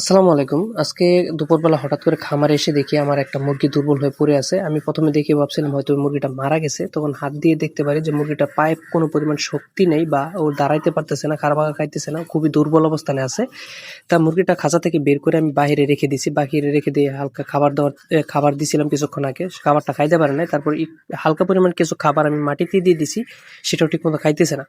আসসালামু আলাইকুম। আজকে দুপুরবেলা হঠাৎ করে খামারে এসে দেখি আমার একটা মুরগি দুর্বল হয়ে পড়ে আছে। আমি প্রথমে দেখে ভাবছিলাম হয়তো মুরগিটা মারা গেছে। তখন হাত দিয়ে দেখতে পারি যে মুরগিটা পায়ে কোনো পরিমাণ শক্তি নেই বা ও দাঁড়াইতে পারতেছে না, খাড়া-ভাঙা খাইতেছে না। খুবই দুর্বল অবস্থানে আছে। তা মুরগিটা খাঁচা থেকে বের করে আমি বাহিরে রেখে দিছি। বাহিরে রেখে দিয়ে হালকা খাবার দেওয়ার খাবার দিছিলাম কিছুক্ষণ আগে। খাবারটা খাইতে পারে নাই। তারপর হালকা পরিমাণ কিছু খাবার আমি মাটিতে দিয়ে দিছি। সেটাও ঠিকমতো খাইতেছে না।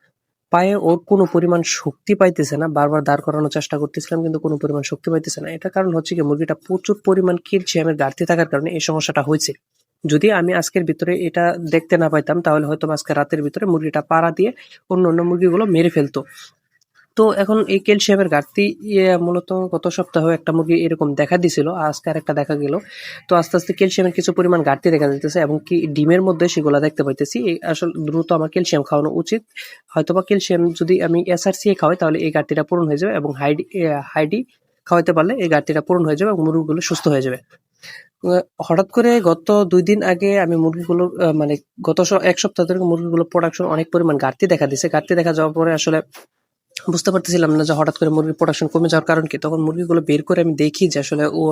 পায়ে ওর কোনো পরিমাণ শক্তি পাইতেছে না। বারবার দাঁড় করানোর চেষ্টা করতেছিলাম কিন্তু কোনো পরিমাণ শক্তি পাইতেছে না। এটা কারণ হচ্ছে কি মুরগিটা প্রচুর পরিমাণ ক্যালসিয়ামের ঘাটতি থাকার কারণে এই সমস্যাটা হয়েছে। যদি আমি আজকের ভিতরে এটা দেখতে না পাইতাম তাহলে হয়তো আজকে রাতের ভিতরে মুরগিটা পাড়া দিয়ে অন্য, অন্য মুরগিগুলো মেরে ফেলতো। তো এখন এই ক্যালসিয়ামের ঘাটতি ইয়ে মূলত গত সপ্তাহে একটা মুরগি এরকম দেখা দিছিল। আজকে আর একটা দেখা গেল। তো আস্তে, আস্তে ক্যালসিয়ামের কিছু পরিমাণ ঘাটতি দেখা যাইতেছে এবং কি ডিমের মধ্যে সেগুলা দেখতে পাইতেছি। আসলে দ্রুত আমার ক্যালসিয়াম খাওয়ানো উচিত। হয়তোবা ক্যালসিয়াম যদি আমি এসআরসি খাওয়াই তাহলে এই ঘাটতিটা পূরণ হয়ে যাবে এবং হাইডি হাইডি খাওয়াইতে পারলে এই ঘাটতিটা পূরণ হয়ে যাবে এবং মুরগিগুলো সুস্থ হয়ে যাবে। হঠাৎ করে গত দুই দিন আগে আমি মুরগিগুলো মানে গত এক সপ্তাহ ধরে মুরগিগুলো প্রোডাকশন অনেক পরিমাণ ঘাটতি দেখা দিছে। ঘাটতি দেখা যাওয়ার পরে আসলে বুঝতে পারতেছিলাম না যে হঠাৎ করে মুরগির প্রোডাকশন কমে যাওয়ার কারণ কি? তখন মুরগিগুলো বের করে আমি দেখি যে আসলে ও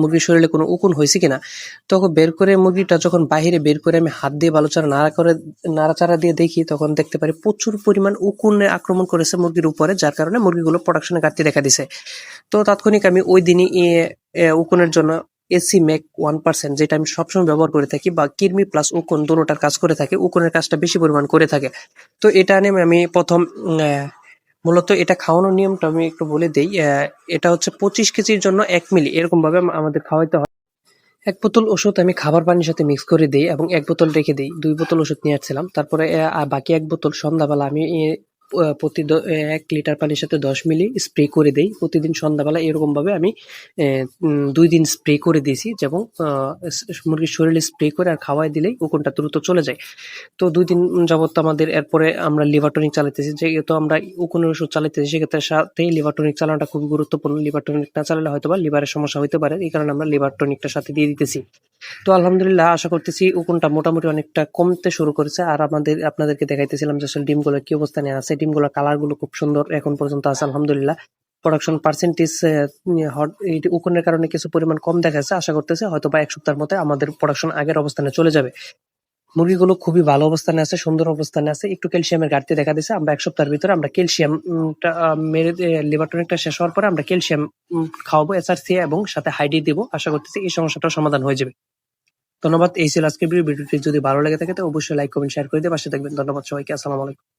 মুরগির শরীরে কোনো উকুন হয়েছে কিনা। তখন বের করে মুরগিটা যখন বাহিরে বের করে আমি হাত দিয়ে ভালোচারা নাড়া করে, নাড়াচাড়া দিয়ে দেখি, তখন দেখতে পারি প্রচুর পরিমাণ উকুনে আক্রমণ করেছে মুরগির উপরে, যার কারণে মুরগিগুলো প্রোডাকশনে ঘাটতি দেখা দিছে। তো তাৎক্ষণিক আমি ওই দিনই উকুনের জন্য এসি মেক ওয়ান পার্সেন্ট যেটা আমি সবসময় ব্যবহার করে থাকি বা কৃমি প্লাস উকুন দোনোটার কাজ করে থাকে। উকুনের কাজটা বেশি পরিমাণ করে থাকে। তো এটা নিয়ে আমি ১ম অ্যা মূলত এটা খাওয়ানোর নিয়মটা আমি একটু বলে দিই এটা হচ্ছে ২৫ কেজির জন্য এক মিলি এরকম ভাবে আমাদের খাওয়াইতে হয়। এক বোতল ওষুধ আমি খাবার পানির সাথে মিক্স করে দিই এবং এক বোতল রেখে দিই দুই বোতল ওষুধ নিয়ে আসছিলাম। তারপরে বাকি এক বোতল সন্ধ্যাবেলা আমি প্রতি ১ লিটার পানির সাথে ১০ মিলি স্প্রে করে দেই। প্রতিদিন সন্ধ্যাবেলা এরকমভাবে আমি ২ দিন স্প্রে করে দিয়েছি স মুরগির শরীরে স্প্রে করে আর খাওয়াই দিলেই উকুনটা দ্রুত চলে যায়। তো দুই দিন যাবত আমাদের এরপরে আমরা লিভার টনিক চালাইতেছি। যেহেতু আমরা উকুনের ওষুধ চালাইতেছি, সেক্ষেত্রে সাথে লিভার টনিক চালানোটা খুবই গুরুত্বপূর্ণ। লিভার টনিক না চালালে হয়তোবা লিভারের সমস্যা হইতে পারে। এই কারণে আমরা লিভার টনিকটা সাথে দিয়ে দিতেছি। তো আলহামদুলিল্লাহ আশা করতেছি উকুনটা মোটামুটি অনেকটা কমতে শুরু করেছে। আর আমাদের আপনাদেরকে দেখাইতেছিলাম যে আসলে ডিমগুলো কি অবস্থানে আছে। ডিমগুলোর কালারগুলো খুব সুন্দর এখন পর্যন্ত আছে আলহামদুলিল্লাহ। প্রোডাকশন পার্সেন্টেজ উকুনের কারণে কিছু পরিমাণ কম দেখা যাচ্ছে। আশা করতেছি হয়তোবা ১ সপ্তাহের মধ্যে আমাদের প্রোডাকশন আগের অবস্থানে চলে যাবে। মুরগিগুলো খুবই ভালো অবস্থানে আছে, সুন্দর অবস্থানে আছে। একটু ক্যালসিয়ামের ঘাটতি দেখা দিছে। আমরা এক সপ্তাহের ভিতরে আমরা ক্যালসিয়াম টা মেরে লিভার টনিকটা শেষ হওয়ার পরে আমরা ক্যালসিয়াম খাওয়াবো এসআরসি এবং সাথে হাইডি দিব। আশা করতেছি এই সমস্যাটাও সমাধান হয়ে যাবে। ধন্যবাদ। এই ছিল আজকের ভিডিও। ভিডিওটি যদি ভালো লেগে থাকে তো অবশ্যই লাইক, কমেন্ট, শেয়ার করে দিয়ে পাশে থাকবেন। ধন্যবাদ সবাইকে। আসসালামু আলাইকুম।